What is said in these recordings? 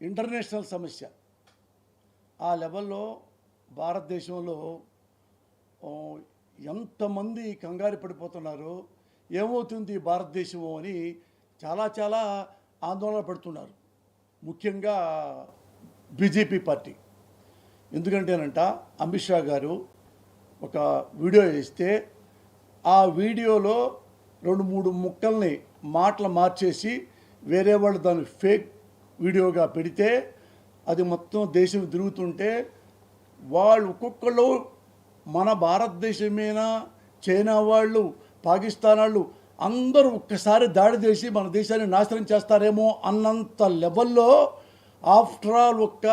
International సమస్య. ఆ లెవెల్లో భారతదేశంలో ఎంతమంది కంగారు పడిపోతున్నారు ఏమవుతుంది భారతదేశం అని చాలా చాలా ఆందోళన పడుతున్నారు. ముఖ్యంగా బీజేపీ పార్టీ. ఎందుకంటేనంట అమిత్ షా గారు ఒక వీడియో వేస్తే ఆ వీడియోలో రెండు మూడు ముక్కల్ని మాటలు మార్చేసి వేరే వాళ్ళు దాన్ని ఫేక్ వీడియోగా పెడితే అది మొత్తం దేశం తిరుగుతుంటే వాళ్ళు ఒక్కొక్కళ్ళు మన భారతదేశమేనా చైనా వాళ్ళు పాకిస్తాన్ వాళ్ళు అందరూ ఒక్కసారి దాడి చేసి మన దేశాన్ని నాశనం చేస్తారేమో అన్నంత లెవెల్లో ఆఫ్టర్ ఆల్ ఒక్క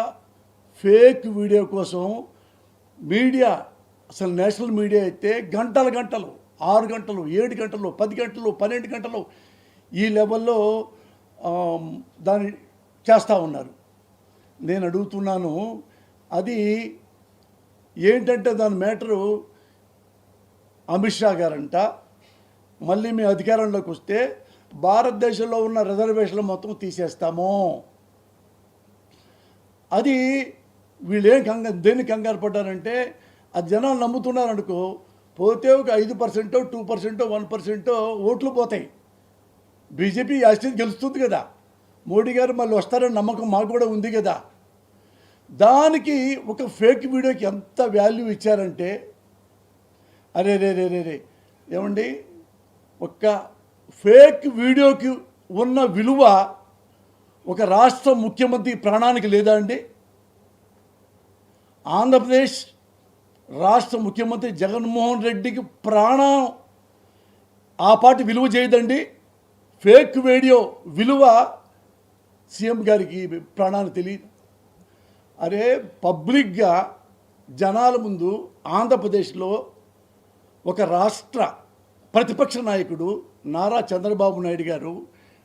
ఫేక్ వీడియో కోసం మీడియా అసలు నేషనల్ మీడియా అయితే గంటల గంటలు ఆరు గంటలు ఏడు గంటలు పది గంటలు పన్నెండు గంటలు ఈ లెవెల్లో దాని చేస్తూ ఉన్నారు. నేను అడుగుతున్నాను అది ఏంటంటే దాని మ్యాటరు అమిత్ షా గారంట. మళ్ళీ మేము అధికారంలోకి వస్తే భారతదేశంలో ఉన్న రిజర్వేషన్లు మొత్తం తీసేస్తాము. అది వీళ్ళు ఏం కంగారు దేన్ని కంగారు పడ్డారంటే అది జనాలు నమ్ముతున్నారు అనుకో పోతే ఒక ఐదు పర్సెంటో టూ పర్సెంటో వన్ పర్సెంటో ఓట్లు పోతాయి. బీజేపీ యాస్టిన్ గెలుస్తుంది కదా. మోడీ గారు మళ్ళీ వస్తారని నమ్మకం మాకు కూడా ఉంది కదా. దానికి ఒక ఫేక్ వీడియోకి ఎంత వాల్యూ ఇచ్చారంటే అరే రే రే రే రే ఏమండి? ఒక ఫేక్ వీడియోకి ఉన్న విలువ ఒక రాష్ట్ర ముఖ్యమంత్రి ప్రాణానికి లేదా అండి? ఆంధ్రప్రదేశ్ రాష్ట్ర ముఖ్యమంత్రి జగన్మోహన్ రెడ్డికి ప్రాణం ఆ పాటి విలువ చేయదండి. ఫేక్ వీడియో విలువ సీఎం గారికి ప్రాణాలు తెలియదు. అరే పబ్లిక్గా జనాల ముందు ఆంధ్రప్రదేశ్లో ఒక రాష్ట్ర ప్రతిపక్ష నాయకుడు నారా చంద్రబాబు నాయుడు గారు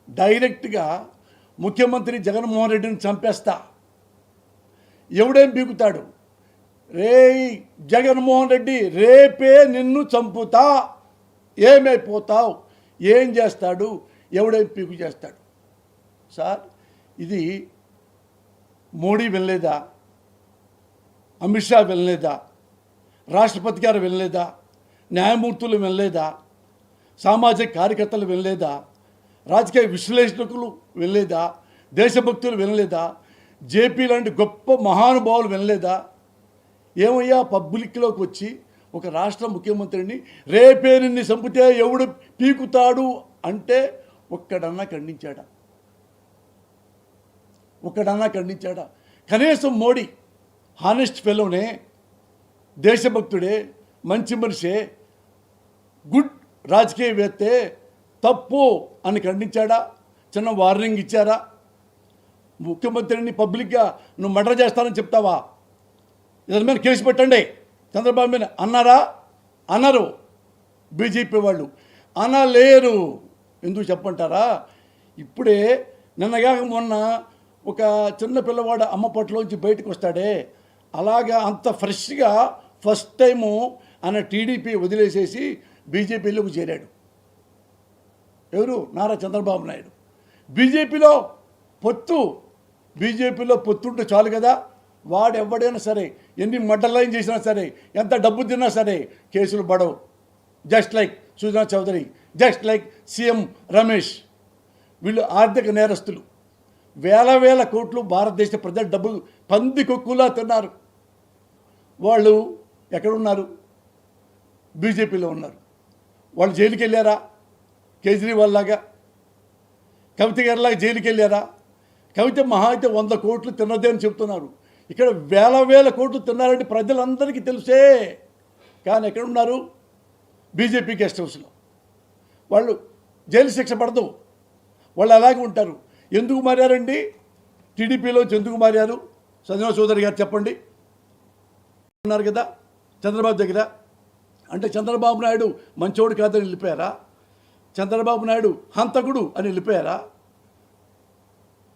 డైరెక్ట్గా ముఖ్యమంత్రి జగన్మోహన్ రెడ్డిని చంపేస్తా. ఎవడేం బీగుతాడు? రే జగన్మోహన్ రెడ్డి రేపే నిన్ను చంపుతా. ఏమైపోతావు? ఏం చేస్తాడు? ఎవడేం పీకు చేస్తాడు? సార్ ఇది మోడీ వెళ్ళలేదా అమిత్ షా వెళ్ళలేదా రాష్ట్రపతి గారు వెళ్ళలేదా న్యాయమూర్తులు వెళ్ళలేదా సామాజిక కార్యకర్తలు వెళ్ళలేదా రాజకీయ విశ్లేషకులు వెళ్ళలేదా దేశభక్తులు వెళ్ళలేదా జేపీ లాంటి గొప్ప మహానుభావులు వెళ్ళలేదా ఏమయ్యా పబ్లిక్లోకి వచ్చి ఒక రాష్ట్ర ముఖ్యమంత్రిని రేపే నిన్ను చంపితే ఎవడు పీకుతాడు అంటే ఒక్కడన్నా ఖండించాడా? ఒకడన్నా ఖండించాడా? కనీసం మోడీ హానెస్ట్ ఫెలోనే దేశభక్తుడే మంచి మనిషే గుడ్ రాజకీయవేత్తే తప్పు అని ఖండించాడా? చిన్న వార్నింగ్ ఇచ్చారా? ముఖ్యమంత్రిని పబ్లిక్గా నువ్వు మర్డర్ చేస్తానని చెప్తావా? ఇతని మీద కేసు పెట్టండి. చంద్రబాబు మీద అన్నారా? అన్నారు బీజేపీ వాళ్ళు. అనలేరు. ఎందుకు చెప్పంటారా ఇప్పుడే నిన్నగాక మొన్న ఒక చిన్న పిల్లవాడు అమ్మ పట్లోంచి బయటకు వస్తాడే. అలాగా అంత ఫ్రెష్గా ఫస్ట్ టైము ఆయన టీడీపీ వదిలేసేసి బీజేపీలోకి చేరాడు. ఎవరు? నారా చంద్రబాబు నాయుడు. బీజేపీలో పొత్తు. బీజేపీలో పొత్తుంటే చాలు కదా. వాడు ఎవడైనా సరే ఎన్ని మడ్డలైన్ చేసినా సరే ఎంత డబ్బు తిన్నా సరే కేసులు పడవు. Just like Sujana Chowdary just like CM Ramesh. వీళ్ళు ఆర్థిక నేరస్తులు. వేల వేల కోట్లు భారతదేశ ప్రజల డబ్బులు పంది కొక్కులా తిన్నారు. వాళ్ళు ఎక్కడున్నారు? బీజేపీలో ఉన్నారు. వాళ్ళు జైలుకి వెళ్ళారా కేజ్రీవాల్ లాగా కవిత గారిలాగా జైలుకి వెళ్ళారా కవిత మహా అయితే వంద కోట్లు తిన్నదే అని చెప్తున్నారు ఇక్కడ వేల వేల కోట్లు తిన్నారంటే ప్రజలందరికీ తెలుసే. కానీ ఎక్కడున్నారు? బీజేపీ గెస్ట్ హౌస్లో. వాళ్ళు జైలు శిక్ష పడదు. వాళ్ళు అలాగే ఉంటారు. ఎందుకు మారారండి టీడీపీలో ఎందుకు మారారు సంజన చౌదరి గారు చెప్పండి. ఉన్నారు కదా చంద్రబాబు దగ్గర. అంటే చంద్రబాబు నాయుడు మంచోడు కాదని వెళ్ళిపోయారా చంద్రబాబు నాయుడు హంతకుడు అని వెళ్ళిపోయారా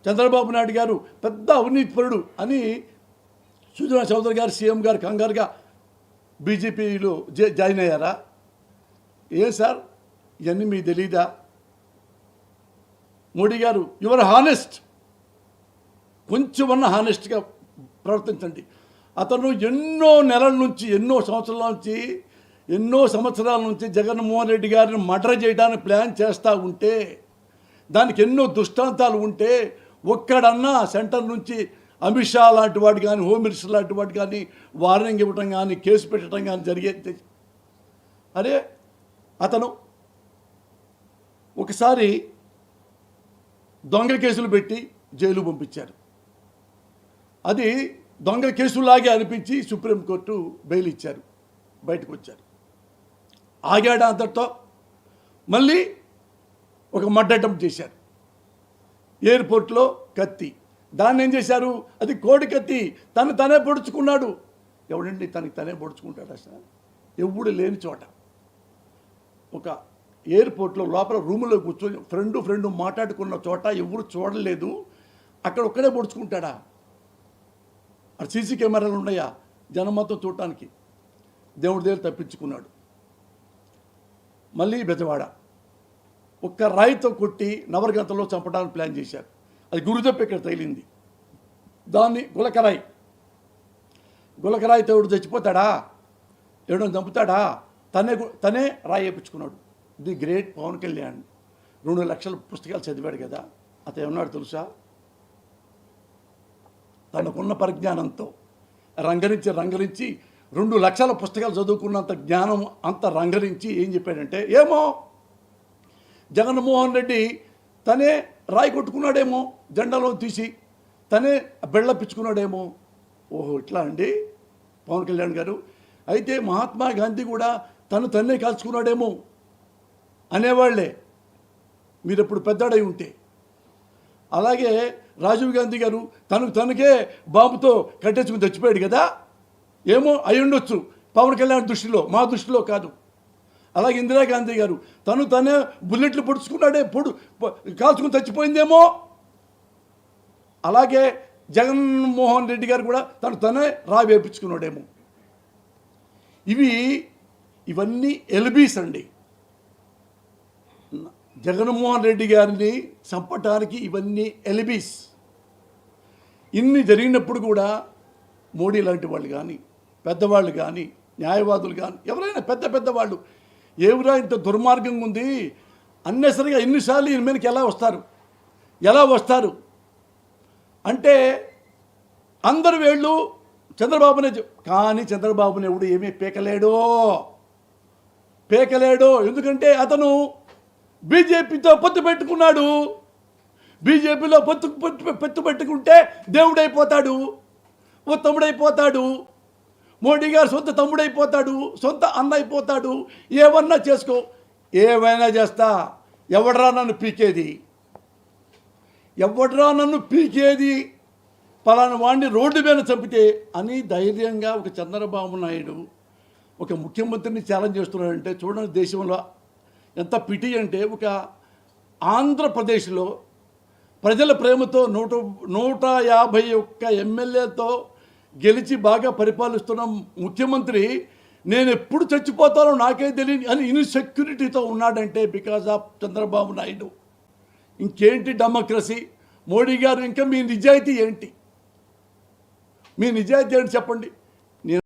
చంద్రబాబు నాయుడు గారు పెద్ద అవినీతిపరుడు అని సుజనా చౌదరి గారు సీఎం గారు కంగారుగా బీజేపీలో జాయిన్ అయ్యారా? ఏం సార్? ఇవన్నీ మీకు తెలీదా? మోడీ గారు యువర్ హానెస్ట్ కొంచెమన్నా హానెస్ట్గా ప్రవర్తించండి. అతను ఎన్నో నెలల నుంచి ఎన్నో సంవత్సరాల నుంచి ఎన్నో సంవత్సరాల నుంచి జగన్మోహన్ రెడ్డి గారిని మర్డర్ చేయడానికి ప్లాన్ చేస్తూ ఉంటే దానికి ఎన్నో దుష్టాంతాలు ఉంటే ఒక్కడన్నా సెంటర్ నుంచి అమిత్ షా లాంటి వాడు కానీ హోమ్ మినిస్టర్ లాంటి వాడు కానీ వార్నింగ్ ఇవ్వటం కానీ కేసు పెట్టడం కానీ జరిగేది అరే అతను ఒకసారి దొంగ కేసులు పెట్టి జైలు పంపించారు. అది దొంగ కేసులాగే అనిపించి సుప్రీంకోర్టు బెయిల్ ఇచ్చారు బయటకు వచ్చారు. ఆగాడు అంతటితో మళ్ళీ ఒక మడ్ అటెంప్ట్ చేశారు. ఎయిర్పోర్ట్లో కత్తి. దాన్ని ఏం చేశారు? అది కోడి కత్తి. తను తనే పొడుచుకున్నాడు. ఎవడండి తనకి తనే పొడుచుకుంటాడు అసలు ఎవడు లేని చోట. ఒక ఎయిర్పోర్ట్లో లోపల రూములో కూర్చొని ఫ్రెండ్ ఫ్రెండ్ మాట్లాడుకున్న చోట ఎవరు చూడలేదు. అక్కడ ఒక్కడే పొడుచుకుంటాడా? అక్కడ సీసీ కెమెరాలు ఉన్నాయా? జనం మొత్తం చూడటానికి. దేవుడి దగ్గర తప్పించుకున్నాడు. మళ్ళీ బెజవాడ. ఒక్క రాయితో కొట్టి నవరగంతలో చంపడానికి ప్లాన్ చేశారు. అది గురుదప్ప ఇక్కడ తగిలింది. దాన్ని గులకరాయి. గులకరాయి తోడు చచ్చిపోతాడా? ఎవడో చంపుతాడా? తనే గు- తనే రాయి వేయించుకున్నాడు. The great Pawan Kalyan. రెండు లక్షల పుస్తకాలు చదివాడు కదా. అతను ఏమన్నాడు తెలుసా? తనకున్న పరిజ్ఞానంతో రంగరించి రంగరించి రెండు లక్షల పుస్తకాలు చదువుకున్నంత జ్ఞానం అంత రంగరించి ఏం చెప్పాడంటే ఏమో జగన్మోహన్ రెడ్డి తనే రాయి కొట్టుకున్నాడేమో జెండాలో తీసి తనే బెళ్ళ పిచ్చుకున్నాడేమో. ఓహో ఇట్లా అండి? పవన్ కళ్యాణ్ గారు. అయితే మహాత్మా గాంధీ కూడా తను తన్నే కాల్చుకున్నాడేమో. అనేవాళ్ళే. మీరు ఎప్పుడు పెద్దడై ఉంటే. అలాగే రాజీవ్ గాంధీ గారు తను తనకే బాంబుతో కట్టేసుకుని చచ్చిపోయాడు కదా. ఏమో అయి ఉండొచ్చు. పవన్ కళ్యాణ్ దృష్టిలో మా దృష్టిలో కాదు. అలాగే ఇందిరాగాంధీ గారు తను తనే బుల్లెట్లు పొడుచుకున్నాడే పొడు కాల్చుకుని చచ్చిపోయిందేమో. అలాగే జగన్మోహన్ రెడ్డి గారు కూడా తను తనే రావేపించుకున్నాడేమో ఇవి ఇవన్నీ ఎల్బీస్ అండి. జగన్మోహన్ రెడ్డి గారిని చంపటానికి ఇవన్నీ ఎలిబీస్. ఇన్ని జరిగినప్పుడు కూడా మోడీ లాంటి వాళ్ళు కానీ పెద్దవాళ్ళు కానీ న్యాయవాదులు కానీ ఎవరైనా పెద్ద పెద్ద వాళ్ళు ఏమిరా ఇంత దుర్మార్గంగా ఉంది? అన్నెసరిగా ఎన్నిసార్లు ఈయన మీదకి ఎలా వస్తారు? ఎలా వస్తారు? అంటే అందరు వేళ్ళు చంద్రబాబునే కానీ చంద్రబాబుని ఎవడు ఏమీ పీకలేడో. పేకలేడో. ఎందుకంటే అతను బీజేపీతో పొత్తు పెట్టుకున్నాడు. బీజేపీలో పొత్తు పొత్తు పెట్టుకుంటే దేవుడైపోతాడు ఉత్తముడైపోతాడు మోడీ గారు సొంత తమ్ముడైపోతాడు సొంత అన్న అయిపోతాడు ఏమన్నా చేసుకో. ఏమైనా చేస్తా. ఎవడరా నన్ను పీకేది? ఎవడరా నన్ను పీకేది? పలానా వాడిని రోడ్డు మీద చంపితే అని ధైర్యంగా ఒక చంద్రబాబు నాయుడు ఒక ముఖ్యమంత్రిని ఛాలెంజ్ చేస్తున్నాడంటే చూడండి దేశంలో ఎంత పిటి అంటే ఒక ఆంధ్రప్రదేశ్లో ప్రజల ప్రేమతో నూట నూట యాభై ఒక్క ఎమ్మెల్యేతో గెలిచి బాగా పరిపాలిస్తున్న ముఖ్యమంత్రి నేను ఎప్పుడు చచ్చిపోతానో నాకే తెలియని అని ఇన్సెక్యూరిటీతో ఉన్నాడంటే బికాజ్ ఆఫ్ చంద్రబాబు నాయుడు. ఇంకేంటి డెమోక్రసీ? మోడీ గారు ఇంకా మీ నిజాయితీ ఏంటి? మీ నిజాయితీ ఏంటి చెప్పండి?